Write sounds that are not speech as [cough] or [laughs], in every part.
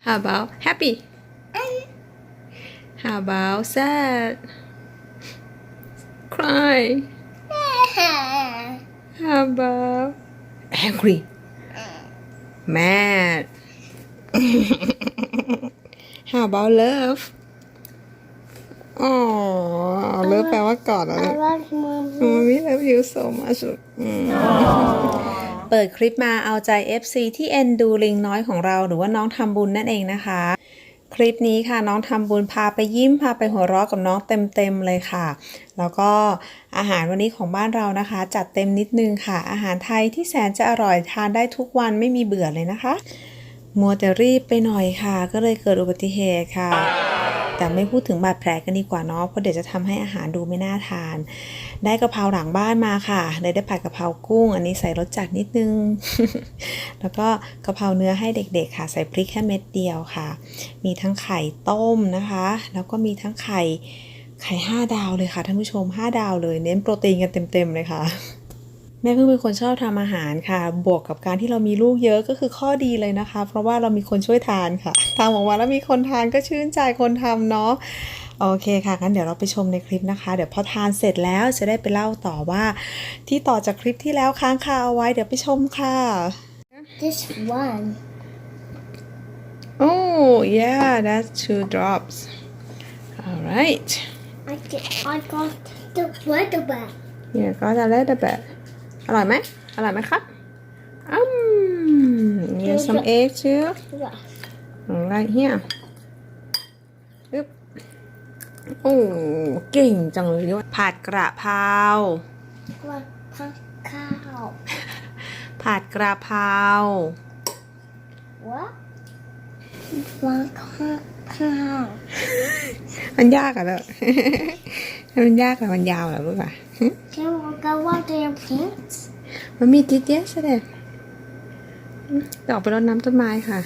How about happy? How about sad? Cry? [laughs] How about angry? Mad? [laughs] How about love? อ๋อ เลิฟแปลว่ากอดเหรอ I เนี่ย love mommy. อืม we love you so much อืม เปิดคลิปมาเอาใจ FC ที่เอ็นดูลิงน้อยของเราหรือว่าน้องทำบุญนั่นเองนะคะ คลิปนี้ค่ะน้องทำบุญพาไปยิ้มพาไปหัวเราะกับน้องเต็มๆเลยค่ะ แล้วก็อาหารวันนี้ของบ้านเรานะคะ จัดเต็มนิดนึงค่ะ อาหารไทยที่แสนจะอร่อยทานได้ทุกวันไม่มีเบื่อเลยนะคะ มัวแต่รีบไปหน่อยค่ะ ก็เลยเกิดอุบัติเหตุค่ะ แต่ไม่พูดถึงบาดแผลกันดีกว่าเนาะเพราะเดี๋ยวจะทำให้อาหารดูไม่น่าทาน ได้กะเพราหลังบ้านมาค่ะเลยได้ผัดกะเพรากุ้ง อันนี้ใส่รสจัดนิดนึง แล้วก็กะเพราเนื้อให้เด็กๆค่ะ ใส่พริกแค่เม็ดเดียวค่ะ มีทั้งไข่ต้มนะคะ แล้วก็มีทั้งไข่ไข่ห้าดาวเลยค่ะท่านผู้ชมห้าดาวเลยเน้นโปรตีนกันเต็มๆเลยค่ะ แม่เพิ่งเป็นคนชอบทำอาหารค่ะ บวกกับการที่เรามีลูกเยอะก็คือข้อดีเลยนะคะ เพราะว่าเรามีคนช่วยทานค่ะทำออกมาแล้วมีคนทานก็ชื่นใจคนทำเนาะโอเคค่ะงั้นเดี๋ยวเราไปชมในคลิปนะคะ เดี๋ยวพอทานเสร็จแล้วจะได้ไปเล่าต่อว่า ที่ต่อจากคลิปที่แล้วค้างคาเอาไว้เดี๋ยวไปชมค่ะ This one. Oh yeah that's two drops alright I get, I got the weather back. เนี่ยก็จะเล่นแบบ อร่อยไหมอร่อยไหมครับอืม yeah some egg too Yeah. right here อึ๊บโอ้เก่งจังเลยด้วยผัดกระเพรา One cow. ผัดกระเพรา What? มันยากอะเลยมันยากอะมันยาวเหรอลูกอะ Can we go out there plants? มันมีติดเยอะใช่ไหมออกไปรดน้ำต้นไม้ค่ะ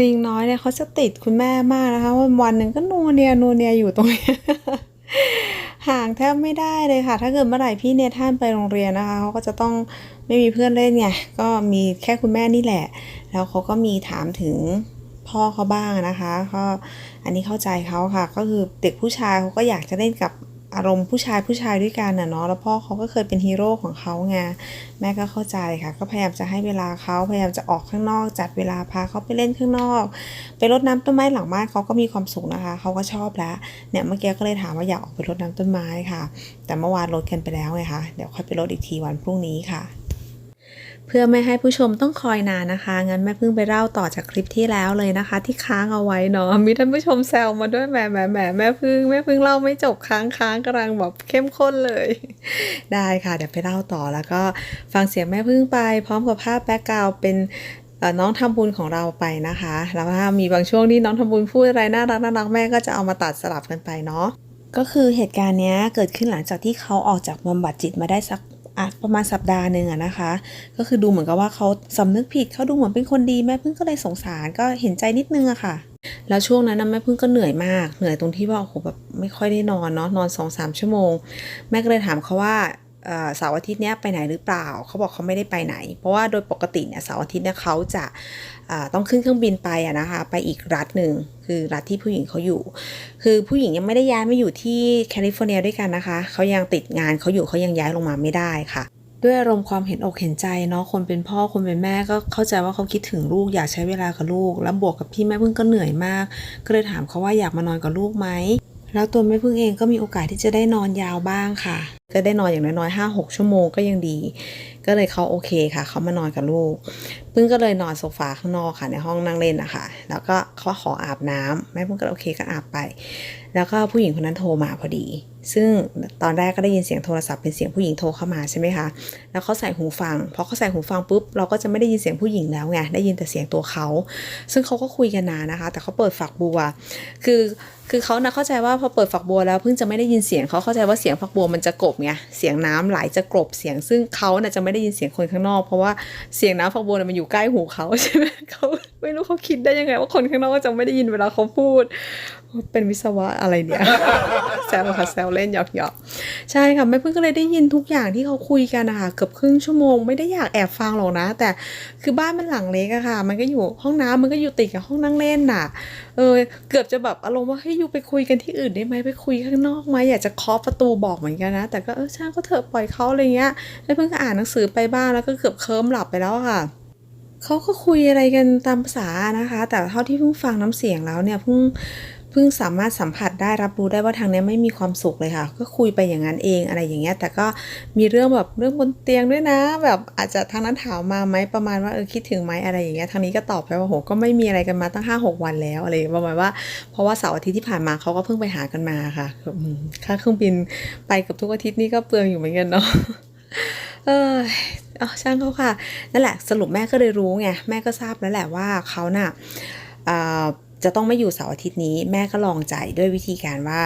ลิงน้อยเนี่ยเขาจะติดคุณแม่มากนะคะวันวันหนึ่งก็นัวเนียนัวเนียอยู่ตรงนี้ห่างแทบไม่ได้เลยค่ะ ถ้าเกิดเมื่อไหร่พี่เนท่านไปโรงเรียนนะคะเขาก็จะต้องไม่มีเพื่อนเล่นไงก็มีแค่คุณแม่นี่แหละ แล้วเขาก็มีถามถึง พ่อเขาบ้างนะคะก็อันนี้เข้าใจเขาค่ะ ก็คือเด็กผู้ชายเขาก็อยากจะเล่นกับอารมณ์ผู้ชายผู้ชายด้วยกันน่ะเนาะแล้วพ่อเขาก็เคยเป็นฮีโร่ของเขาไงแม่ก็เข้าใจค่ะ ก็พยายามจะให้เวลาเขาพยายามจะออกข้างนอก จัดเวลาพาเขาไปเล่นข้างนอก ไปรดน้ำต้นไม้หลังบ้านเขาก็มีความสุขนะคะเขาก็ชอบแล้วเนี่ยเมื่อกี้ก็เลยถามว่าอยากออกไปรดน้ำต้นไม้ค่ะ แต่เมื่อวานรดกันไปแล้วไงคะเดี๋ยวค่อยไปรดอีกทีวันพรุ่งนี้ค่ะ เพื่อไม่ให้ผู้ชมต้องคอยนานนะคะ งั้นแม่พิ่งไปเล่าต่อจากคลิปที่แล้วเลยนะคะ ที่ค้างเอาไว้เนาะ มีท่านผู้ชมแซวมาด้วยแหมแหมแหมแม่พิ่งแม่พิ่งเล่าไม่จบค้างค้างกำลังแบบเข้มข้นเลย ได้ค่ะเดี๋ยวไปเล่าต่อแล้วก็ฟังเสียงแม่พิ่งไป พร้อมกับภาพแบ็กกราวเป็นน้องทำบุญของเราไปนะคะ แล้วถ้ามีบางช่วงที่น้องทำบุญพูดอะไรน่ารักน่ารักแม่ก็จะเอามาตัดสลับกันไปเนาะก็คือเหตุการณ์นี้เกิดขึ้นหลังจากที่เขาออกจากบำบัดจิตมาได้สัก อะประมาณสัปดาห์หนึ่งอะนะคะ ก็คือดูเหมือนกับว่าเขาสำนึกผิดเขาดูเหมือนเป็นคนดีแม่พึ่งก็เลยสงสารก็เห็นใจนิดนึงอะค่ะ แล้วช่วงนั้นนะแม่พึ่งก็เหนื่อยมาก เหนื่อยตรงที่ว่าโอ้โหแบบไม่ค่อยได้นอนเนาะนอนสองสามชั่วโมง แม่ก็เลยถามเขาว่า เสาร์อาทิตย์เนี้ยไปไหนหรือเปล่า เขาบอกเขาไม่ได้ไปไหน เพราะว่าโดยปกติเนี่ยเสาร์อาทิตย์เนี่ยเขาจะต้องขึ้นเครื่องบินไปอะนะคะ ไปอีกรัฐหนึ่งคือรัฐที่ผู้หญิงเขาอยู่ คือผู้หญิงยังไม่ได้ย้ายมาอยู่ที่แคลิฟอร์เนียด้วยกันนะคะ เขายังติดงานเขาอยู่เขายังย้ายลงมาไม่ได้ค่ะด้วยอารมณ์ความเห็นอกเห็นใจเนาะคนเป็นพ่อคนเป็นแม่ก็เข้าใจว่าเขาคิดถึงลูกอยากใช้เวลากับลูก แล้วบวกกับพี่แม่พึ่งก็เหนื่อยมาก ก็เลยถามเขาว่าอยากมานอนกับลูกไหม แล้วตัวแม่พึ่งเองก็มีโอกาสที่จะได้นอนยาวบ้างค่ะ ก็ได้นอนอย่างน้อยๆห้าหกชั่วโมงก็ยังดี ก็เลยเขาโอเคค่ะ เขามานอนกับลูก พึ่งก็เลยนอนโซฟาข้างนอกค่ะ ในห้องนั่งเล่นนะคะแล้วก็เขาขออาบน้ำแม่พึ่งก็โอเคก็อาบไป แล้วก็ผู้หญิงคนนั้นโทรมาพอดี ซึ่งตอนแรกก็ได้ยินเสียงโทรศัพท์เป็นเสียงผู้หญิงโทรเข้ามาใช่ไหมคะ แล้วเขาใส่หูฟัง พอเขาใส่หูฟังปุ๊บเราก็จะไม่ได้ยินเสียงผู้หญิงแล้วไง ได้ยินแต่เสียงตัวเขา ซึ่งเขาก็คุยกันนานนะคะ แต่เขาเปิดฝักบัว คือ คือเขานะเข้าใจว่าพอเปิดฝักบัวแล้วเพิ่งจะไม่ได้ยินเสียงเขาเข้าใจว่าเสียงฝักบัวมันจะกบไงเสียงน้ำไหลจะกลบเสียงซึ่งเขาน่ะจะไม่ได้ยินเสียงคนข้างนอก เพราะว่าเสียงน้ำฝักบัวมันอยู่ใกล้หูเขาใช่ไหมเขาไม่รู้เขาคิดได้ยังไง ว่าคนข้างนอกจะไม่ได้ยินเวลาเขาพูด เป็นวิศวะอะไรเนี่ยแซวค่ะแซวเล่นหยอกหยอกใช่ค่ะแม่เพึ่งก็เลยได้ยินทุกอย่างที่เขาคุยกันนะคะเกือบครึ่งชั่วโมงไม่ได้อยากแอบฟังหรอกนะ แต่คือบ้านมันหลังเล็กอะค่ะ มันก็อยู่ห้องน้ำมันก็อยู่ติดกับห้องนั่งเล่นน่ะเออเกือบจะแบบอารมณ์ว่าเฮ้ให้ยูไปคุยกันที่อื่นได้ไหมไปคุยข้างนอกไหมอยากจะเคาะประตูบอกเหมือนกันนะ แต่ก็เออช่างก็เถอะปล่อยเขาอะไรเงี้ย แล้วเพิ่งอ่านหนังสือไปบ้างแล้วก็เกือบเคิมหลับไปแล้วค่ะเขาก็คุยอะไรกันตามภาษานะคะ แต่เท่าที่เพิ่งฟังน้ำเสียงแล้วเนี่ยเพิ่ง เพิ่งสามารถสัมผัสได้รับรู้ได้ว่าทางนี้ไม่มีความสุขเลยค่ะ ก็คุยไปอย่างนั้นเองอะไรอย่างเงี้ยแต่ก็มีเรื่องแบบเรื่องบนเตียงด้วยนะ แบบอาจจะทางนั้นถามมาไหมประมาณว่าเออคิดถึงไหมอะไรอย่างเงี้ยทางนี้ก็ตอบไปว่าโหก็ไม่มีอะไรกันมาตั้งห้าหกวันแล้วอะไรประมาณว่าเพราะว่าเสาร์อาทิตย์ที่ผ่านมาเขาก็เพิ่งไปหากันมาค่ะค่าเครื่องบินไปกับทุกอาทิตย์นี่ก็เปลืองอยู่เหมือนกันเนาะเอออช่างเขาค่ะนั่นแหละสรุปแม่ก็เลยรู้ไงแม่ก็ทราบแล้วแหละว่าเขาน่ะอ่า จะต้องไม่อยู่เสาร์อาทิตย์นี้แม่ก็ลองใจด้วยวิธีการว่า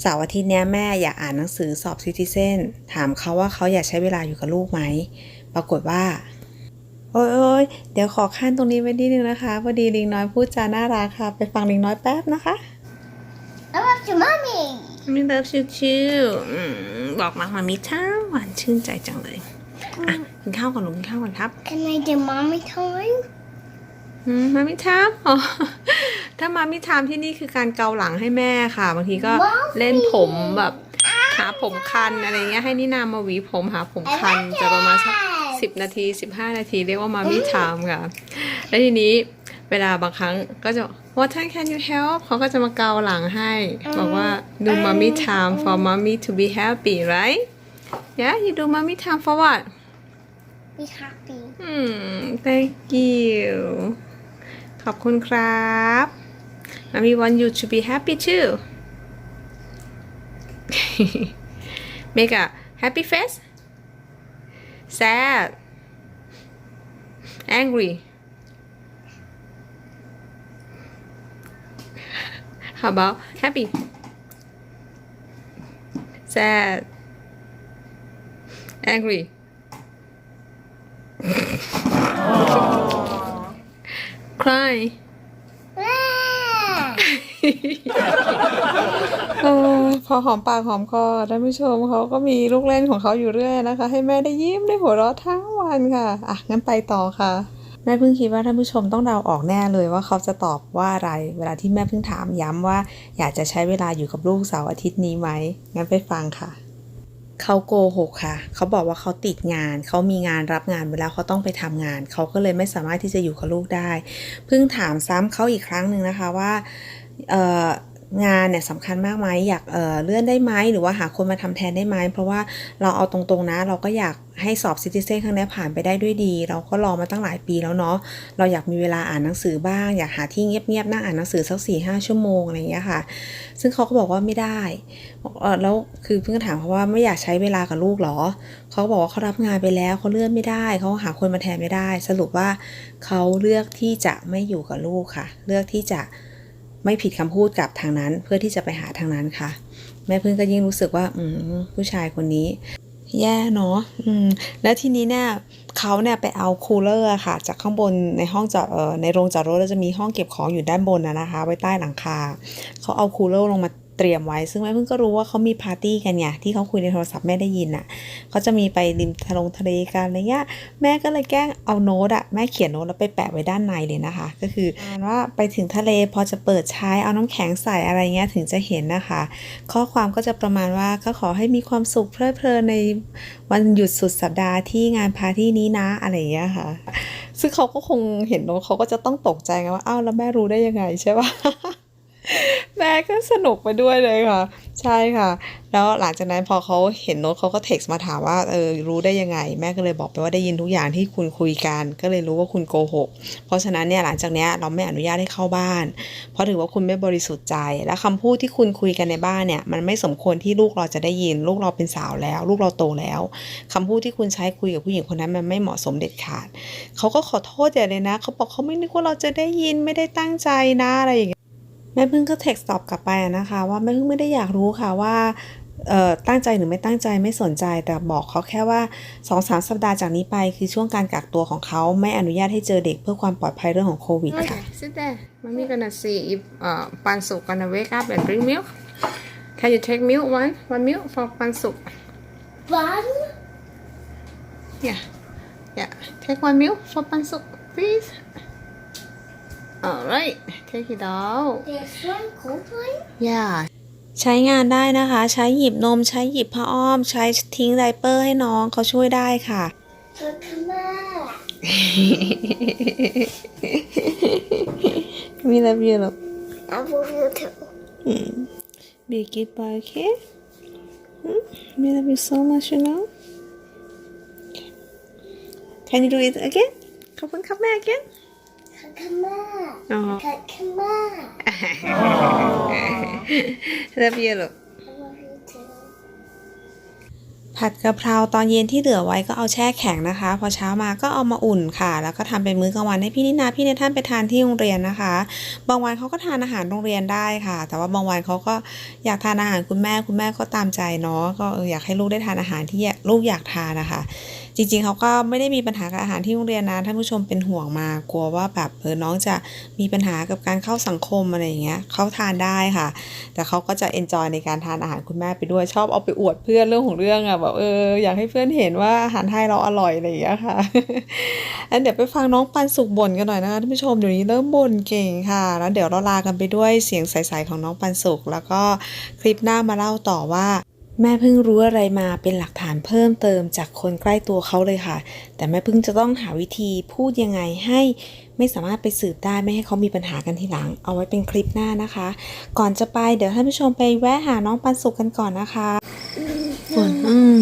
เสาร์อาทิตย์เนี้ยแม่อยากอ่านหนังสือสอบซิติเซนถามเขาว่าเขาอยากใช้เวลาอยู่กับลูกไหม ปรากฏว่า โอ้ยโอ้ยเดี๋ยวขอขั้นตรงนี้ไว้นิดนึงนะคะพอดีลิงน้อยพูดจาน่ารักค่ะ ไปฟังลิงน้อยแป๊บนะคะ I love your mommy. มิเลิฟชิวชิวบอกมามามิทั้งวันชื่นใจจังเลยอะกินข้าวก่อนหนูกินข้าวก่อนครับ Can I do mommy time? อืมมามิทามอ๋อ ถ้ามามิทามที่นี่คือการเกาหลังให้แม่ค่ะ บางทีก็ว้าวเล่นผมแบบหาผมคันอะไรเงี้ยให้นินามาหวีผมหาผมคันจะประมาณสักสิบนาทีสิบห้านาทีเรียกว่ามามิทามค่ะ แล้วทีนี้เวลาบางครั้งก็จะ What time can you help เขาก็จะมาเกาหลังให้ บอกว่า do mommy time for mommy to be happy right yeah you do mommy time for what Be happy. อืม thank you ขอบคุณครับ Mommy want you to be happy too. [laughs] Make a happy face? Sad. Angry. [laughs] How about happy? Sad. Angry. [laughs] Cry! เออพอหอมปากหอมคอท่านผู้ชมเขาก็มีลูกเล่นของเขาอยู่เรื่อยนะคะ ให้แม่ได้ยิ้มได้หัวเราะทั้งวันค่ะ อะ งั้นไปต่อค่ะ แม่เพิ่งคิดว่าท่านผู้ชมต้องเดาออกแน่เลยว่าเขาจะตอบว่าอะไร เวลาที่แม่เพิ่งถามย้ำว่า อยากจะใช้เวลาอยู่กับลูกเสาร์อาทิตย์นี้ไหมงั้นไปฟังค่ะเขาโกหกค่ะ เขาบอกว่าเขาติดงาน เขามีงานรับงานไปแล้วเขาต้องไปทำงาน เขาก็เลยไม่สามารถที่จะอยู่กับลูกได้ เพิ่งถามซ้ำเขาอีกครั้งหนึ่งนะคะว่า งานเนี่ยสำคัญมากไหมอยากเเลื่อนได้ไหมหรือว่าหาคนมาทำแทนได้ไหมเพราะว่าเราเอาตรงๆนะเราก็อยากให้สอบซิติเซนครั้งนี้ผ่านไปได้ด้วยดี เราก็รอมาตั้งหลายปีแล้วเนาะเราอยากมีเวลาอ่านหนังสือบ้าง อยากหาที่เงียบๆนั่งอ่านหนังสือสักสี่ห้าชั่วโมงอะไรอย่างเงี้ยค่ะ ซึ่งเขาก็บอกว่าไม่ได้เออแล้วคือเพิ่งถามเขาว่าไม่อยากใช้เวลากับลูกเหรอเขาก็บอกว่าเขารับงานไปแล้วเขาเลื่อนไม่ได้เขาหาคนมาแทนไม่ได้ สรุปว่าเขาเลือกที่จะไม่อยู่กับลูกค่ะ เลือกที่จะ ไม่ผิดคำพูดกับทางนั้น เพื่อที่จะไปหาทางนั้นค่ะ แม่พึ่งก็ยิ่งรู้สึกว่า อืผู้ชายคนนี้ แย่เนาะอืมแล้วทีนี้เนี่ยเขาเนี่ยไปเอาคูลเลอร์ค่ะ จากข้างบนในห้องจอดเอ่อในโรงจอดรถเราจะมีห้องเก็บของอยู่ด้านบนนะนะคะ ไว้ใต้หลังคาเขาเอาคูลเลอร์ลงมา เตรียมไว้ ซึ่งแม่เพิ่งก็รู้ว่าเขามีปาร์ตี้กันไงที่เขาคุยในโทรศัพท์แม่ได้ยินอะเขาจะมีไปริมทะลงทะเลกันอะไรเงี้ยแม่ก็เลยแกล้งเอาโน้ตอะแม่เขียนโน้ตแล้วไปแปะไว้ด้านในเลยนะคะ ก็คือว่าไปถึงทะเลพอจะเปิดใช้เอาน้ำแข็งใส่อะไรเงี้ยถึงจะเห็นนะคะ ข้อความก็จะประมาณว่าก็ขอให้มีความสุขเพลิดเพลินในวันหยุดสุดสัปดาห์ที่งานปาร์ตี้นี้นะอะไรเงี้ยค่ะ ซึ่งเขาก็คงเห็นโน้ตเขาก็จะต้องตกใจไงว่าอ้าวแล้วแม่รู้ได้ยังไงใช่ปะ แม่ก็สนุกไปด้วยเลยค่ะ ใช่ค่ะ แล้วหลังจากนั้นพอเขาเห็นโน้ตเขาก็เท็กซ์มาถามว่าเออรู้ได้ยังไง แม่ก็เลยบอกไปว่าได้ยินทุกอย่างที่คุณคุยกัน ก็เลยรู้ว่าคุณโกหกเพราะฉะนั้นเนี่ยหลังจากเนี้ยเราไม่อนุญาตให้เข้าบ้าน เพราะถือว่าคุณไม่บริสุทธิ์ใจ และคำพูดที่คุณคุยกันในบ้านเนี่ย มันไม่สมควรที่ลูกเราจะได้ยิน ลูกเราเป็นสาวแล้ว ลูกเราโตแล้วคำพูดที่คุณใช้คุยกับผู้หญิงคนนั้นมันไม่เหมาะสมเด็ดขาดเขาก็ขอโทษใหญ่เลยนะเขาบอกเขาไม่นึกว่าเราจะได้ยินไม่ได้ตั้งใจนะอะไรอย่างเงี้ย แม่พึ่งก็เท็กซ์ตอบกลับไปอะนะคะ ว่าแม่พึ่งไม่ได้อยากรู้ค่ะว่าเอ่อตั้งใจหรือไม่ตั้งใจไม่สนใจแต่บอกเขาแค่ว่า2อสสัปดาห์จากนี้ไปคือช่วงการกักตัวของเขาไม่อนุญาตให้เจอเด็กเพื่อความปลอดภัยเรื่องของโควิดค่ะ sit there mommy gonna see if uh ปันสุก gonna wake up and drink milk can you take milk one one milk for ปันสุก One. yeah yeah take one milk for ปันสุก please alright take it out There's one cold one. yeah ใช้งานได้นะคะ ใช้หยิบนม ใช้หยิบผ้าอ้อม ใช้ทิ้งไดเปอร์ให้น้องเขาช่วยได้ค่ะ So come on. มีระเบียบหรอ I want you to. Be a good boy, okay? Hmm? We love you so much, you know? Okay. Can you do it again? ขอบคุณ ครับแม่ again Come on. อ๋อ Come on. ระเบียบหรอ I want you to. ผัดกะเพราตอนเย็นที่เหลือไว้ก็เอาแช่แข็งนะคะ พอเช้ามาก็เอามาอุ่นค่ะ แล้วก็ทำเป็นมื้อกลางวันให้พี่นินาพี่เนท่านไปทานที่โรงเรียนนะคะ บางวันเขาก็ทานอาหารโรงเรียนได้ค่ะ แต่ว่าบางวันเขาก็อยากทานอาหารคุณแม่คุณแม่ก็ตามใจเนาะก็เอออยากให้ลูกได้ทานอาหารที่ลูกอยากทานนะคะ จริงๆเขาก็ไม่ได้มีปัญหากับอาหารที่โรงเรียนนะท่านผู้ชมเป็นห่วงมากลัวว่าแบบเออน้องจะมีปัญหากับการเข้าสังคมอะไรอย่างเงี้ยเขาทานได้ค่ะ แต่เขาก็จะเอนจอยในการทานอาหารคุณแม่ไปด้วยชอบเอาไปอวดเพื่อนเรื่องของเรื่องอะแบบเอออยากให้เพื่อนเห็นว่าอาหารไทยเราอร่อยอะไรอย่างเงี้ยค่ะอันเดี๋ยวไปฟังน้องปันสุกบ่นกันหน่อยนะคะท่านผู้ชมเดี๋ยวนี้เริ่มบ่นเก่งค่ะ แล้วเดี๋ยวเราลากันไปด้วยเสียงใสๆของน้องปันสุกแล้วก็คลิปหน้ามาเล่าต่อว่า แม่เพิ่งรู้อะไรมาเป็นหลักฐานเพิ่มเติมจากคนใกล้ตัวเขาเลยค่ะ แต่แม่เพิ่งจะต้องหาวิธีพูดยังไงให้ไม่สามารถไปสืบได้ไม่ให้เขามีปัญหากันทีหลัง เอาไว้เป็นคลิปหน้านะคะ ก่อนจะไปเดี๋ยวท่านผู้ชมไปแวะหาน้องปันสุกกันก่อนนะคะฝนอืม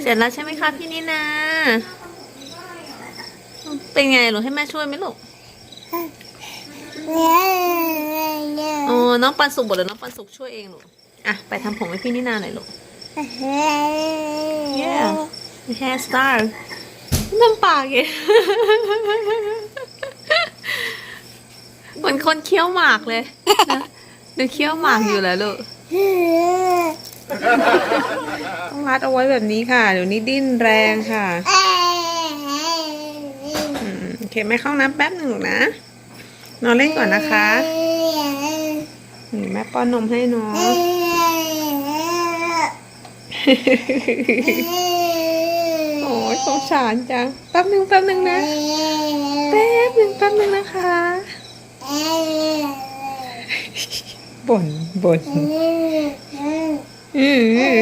เสร็จแล้วใช่ไหมคะพี่นินาเป็นไงลูกให้แม่ช่วยไหมลูก น้องปันสุกบอกเลยน้องปันสุกช่วยเองลูกอะไปทำผมให้พี่นินาหน่อยลูก yeah hair style น้ำปากเองเหมือนคนเคี้ยวหมากเลยนะดูเคี้ยวหมากอยู่แล้วลูกต้องรัดเอาไว้แบบนี้ค่ะเดี๋ยวนี้ดิ้นแรงค่ะอืมโอเคแม่เข้าน้ำแป๊บหนึ่งลูกนะ นอนเล่นก่อนนะคะนี่ แม่ป้อนนมให้น้องโอ้ยสงสารจังแป๊บหนึ่งแป๊บหนึ่งนะแป๊บหนึ่งแป๊บหนึ่งนะคะบ่นบ่นอือ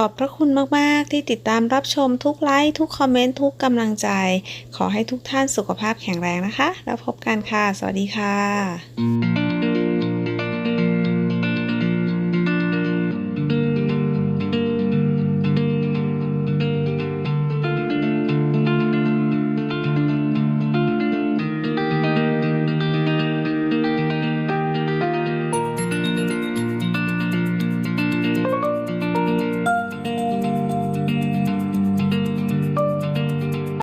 ขอบพระคุณมาก ๆ ที่ติดตามรับชมทุกไลค์ทุกคอมเมนต์ทุกกำลังใจ ขอให้ทุกท่านสุขภาพแข็งแรงนะคะ แล้วพบกันค่ะ สวัสดีค่ะ